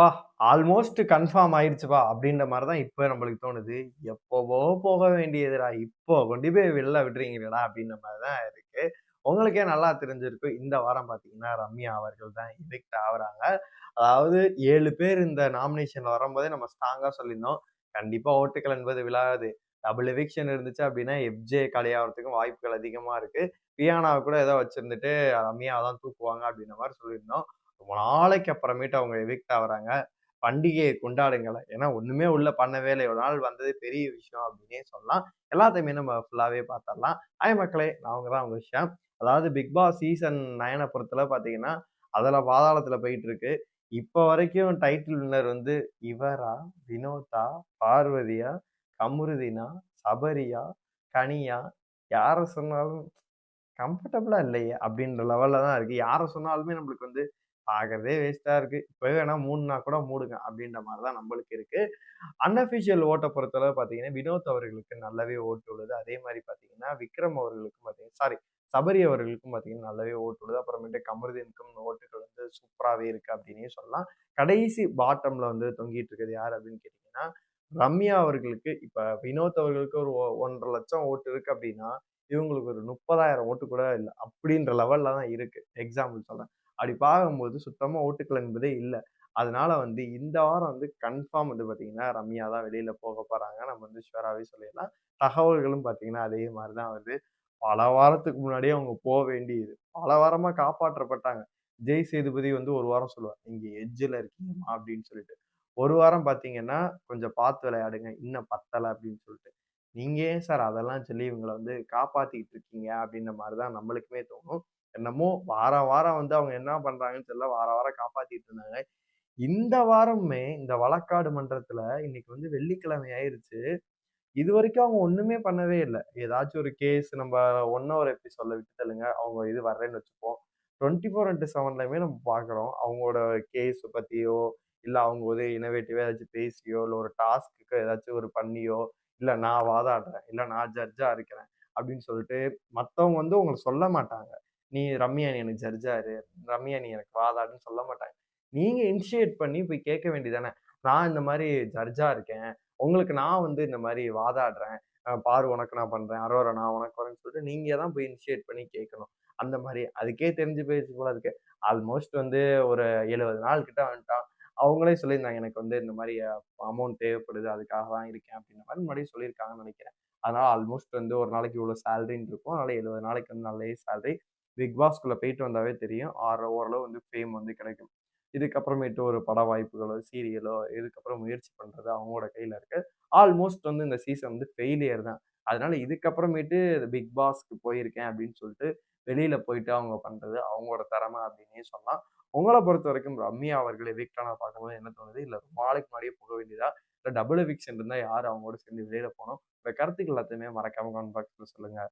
பா almost confirm ஆயிடுச்சுப்பா அப்படின்ற மாதிரி தான் இப்போ நம்மளுக்கு தோணுது. எப்போவோ போக வேண்டியதுடா இப்போ கொண்டு போய் வெளில விடுறீங்களா அப்படின்ற மாதிரி தான் இருக்கு. உங்களுக்கே நல்லா தெரிஞ்சிருக்கும் இந்த வாரம் பார்த்தீங்கன்னா ரம்யா அவர்கள் தான் எவிக்ட் ஆகுறாங்க. அதாவது ஏழு பேர் இந்த நாமினேஷன் வரும்போதே நம்ம ஸ்ட்ராங்காக சொல்லியிருந்தோம். கண்டிப்பாக ஓட்டுகள் என்பது விழாது டபுள் எவிக்ஷன் இருந்துச்சு அப்படின்னா எஃப்ஜே கலையாகிறதுக்கும் வாய்ப்புகள் அதிகமாக இருக்குது பியானாவை கூட ஏதோ வச்சுருந்துட்டு ரம்யாவை தான் தூக்குவாங்க அப்படின்ற மாதிரி சொல்லியிருந்தோம். ரொம்ப நாளைக்கு அப்புறமேட்டு அவங்க எவிக்ட் ஆகுறாங்க. பண்டிகையை கொண்டாடுங்களேன் ஏன்னா ஒன்றுமே உள்ள பண்ணவே இல்லை ஒரு நாள் வந்தது பெரிய விஷயம் அப்படின்னே சொல்லலாம். எல்லாத்தையுமே நம்ம ஃபுல்லாகவே பார்த்துடலாம் ஆய மக்களே அவங்க தான் அவங்க விஷயம். அதாவது பிக் பாஸ் சீசன் நயனை பொறுத்தல பார்த்தீங்கன்னா அதில் பாதாளத்தில் போயிட்டு இருக்கு இப்போ வரைக்கும் டைட்டில் வின்னர் வந்து இவரா? வினோதா? பார்வதியா? கமுருதினா? சபரியா? கனியா? யாரை சொன்னாலும் கம்ஃபர்டபுளாக இல்லையே அப்படின்ற லெவலில் தான் இருக்குது யாரை சொன்னாலுமே நம்மளுக்கு வந்து ஆகிறதே வேஸ்ட்டாக இருக்குது இப்போவே வேணால் மூணுனா கூட மூடுங்க அப்படின்ற மாதிரி தான் நம்மளுக்கு இருக்குது அன்அஃபிஷியல் ஓட்டை பொறுத்தளவு பார்த்தீங்கன்னா வினோத் அவர்களுக்கு நல்லாவே ஓட்டு விழுது. அதே மாதிரி பார்த்தீங்கன்னா விக்ரம் அவர்களுக்கும் பார்த்தீங்கன்னா சாரி சபரி அவர்களுக்கும் பார்த்தீங்கன்னா நல்லாவே ஓட்டு விழுது. அப்புறமேட்டு கமருதீனுக்கும் ஓட்டுகள் வந்து சூப்பராகவே இருக்குது அப்படின்னு சொல்லலாம். கடைசி பாட்டமில் வந்து தொங்கிட்டு இருக்கிறது யார் அப்படின்னு கேட்டிங்கன்னா ரம்யா அவர்களுக்கு இப்போ வினோத் அவர்களுக்கு ஒரு ஒன்றரை லட்சம் ஓட்டு இருக்குது அப்படின்னா இவங்களுக்கு ஒரு முப்பதாயிரம் ஓட்டு கூட இல்லை அப்படின்ற லெவலில் தான் இருக்குது எக்ஸாம்பிள் சொல்கிறேன் அப்படி பார்க்கும்போது சுத்தமாக ஓட்டுக்கள் என்பதே இல்லை. அதனால வந்து இந்த வாரம் வந்து கன்ஃபார்ம் வந்து பார்த்தீங்கன்னா ரம்யா தான் வெளியில் போக போகிறாங்க நம்ம வந்து ஷுவராகவே சொல்லிடலாம். தகவல்களும் பார்த்தீங்கன்னா அதே மாதிரி தான் வருது. பல வாரத்துக்கு முன்னாடியே அவங்க போக வேண்டியது. பல வாரமாக காப்பாற்றப்பட்டாங்க. ஜெய் சேதுபதி வந்து ஒரு வாரம் சொல்லுவார். இங்கே எஜ்ஜில் இருக்கீங்கம்மா அப்படின்னு சொல்லிட்டு. ஒரு வாரம் பார்த்தீங்கன்னா கொஞ்சம் பார்த்து விளையாடுங்க. இன்னும் பத்தலை அப்படின்னு சொல்லிட்டு. நீங்கள் ஏன் சார் அதெல்லாம் சொல்லி இவங்களை வந்து காப்பாற்றிக்கிட்டு இருக்கீங்க? அப்படின்ற மாதிரி தான் நம்மளுக்குமே தோணும். என்னமோ வாரம் வாரம் வந்து அவங்க என்ன பண்றாங்கன்னு தெரியல. வாரம் வாரம் காப்பாத்திட்டு இருந்தாங்க. இந்த வாரமே இந்த வழக்காடு மன்றத்துல இன்னைக்கு வந்து வெள்ளிக்கிழமை ஆயிருச்சு. இது வரைக்கும் அவங்க ஒண்ணுமே பண்ணவே இல்லை. ஏதாச்சும் ஒரு கேஸ் நம்ம ஒன் ஹவர் எபிசோட்ல விட்டு தள்ளுங்க. அவங்க இது வர்றேன்னு வச்சுப்போம். டுவெண்ட்டி ஃபோர் இன்ட்டு செவன்லையுமே நம்ம பார்க்குறோம் அவங்களோட கேஸ் பற்றியோ இல்லை அவங்க ஒரு இனோவேட்டிவாக ஏதாச்சும் பேசியோ இல்லை ஒரு டாஸ்க்கு ஏதாச்சும் ஒரு பண்ணியோ இல்லை நான் வாதாடுறேன் இல்லை நான் ஜட்ஜாக இருக்கிறேன் அப்படின்னு சொல்லிட்டு மற்றவங்க வந்து உங்களுக்கு சொல்ல மாட்டாங்க. நீ ரம்யா நீ எனக்கு ஜட்ஜாரு ரம்யா நீ எனக்கு வாதாடுன்னு சொல்ல மாட்டாங்க. நீங்கள் இனிஷியேட் பண்ணி போய் கேட்க வேண்டியதானே நான் இந்த மாதிரி ஜட்ஜாக இருக்கேன். உங்களுக்கு நான் வந்து இந்த மாதிரி வாதாடுறேன். பாரு உனக்கு நான் பண்ணுறேன் அரோரா நான் உனக்கு வரேன்னு சொல்லிட்டு நீங்கள் தான் போய் இனிஷியேட் பண்ணி கேட்கணும். அந்த மாதிரி அதுக்கே தெரிஞ்சு போயிடுச்சு போல இருக்கு. ஆல்மோஸ்ட் வந்து ஒரு எழுபது நாள் கிட்ட வந்துட்டான். அவங்களே சொல்லியிருந்தாங்க எனக்கு வந்து இந்த மாதிரி அமௌண்ட் தேவைப்படுது. அதுக்காக தான் இருக்கேன். அப்படின்ற மாதிரி முன்னாடியே சொல்லியிருக்காங்கன்னு நினைக்கிறேன். அதனால் ஆல்மோஸ்ட் வந்து ஒரு நாளைக்கு இவ்வளோ சேலரின்னு இருக்கும். அதனால் எழுபது நாளைக்கு வந்து நல்ல சேலரி பிக் பாஸ்குள்ளே போயிட்டு வந்தாவே தெரியும். ஆறு ஓரளவு வந்து ஃபேம் வந்து கிடைக்கும். இதுக்கப்புறமேட்டு ஒரு பட வாய்ப்புகளோ சீரியலோ இதுக்கப்புறம் முயற்சி பண்ணுறது அவங்களோட கையில் இருக்கு. ஆல்மோஸ்ட் வந்து இந்த சீசன் வந்து ஃபெயிலியர் தான். அதனால இதுக்கப்புறமேட்டு பிக் பாஸ்க்கு போயிருக்கேன் அப்படின்னு சொல்லிட்டு வெளியில் போயிட்டு அவங்க பண்ணுறது அவங்களோட திறமை அப்படின்னே சொல்லலாம். உங்களை பொறுத்த வரைக்கும் ரம்யா அவர்கள் எவிக்டான பார்க்கும்போது என்ன தோணுது? இல்லை ரொம்ப நாளைக்கு முன்னாடியே போக வேண்டியதா? இல்லை டபுள் எவிக்ஷன் இருந்தால் யார் அவங்களோட சேர்ந்து வெளியில் போனோம் இந்த கருத்துக்கள் எல்லாத்தையுமே மறக்காம கமெண்ட் பாக்ஸில் சொல்லுங்கள்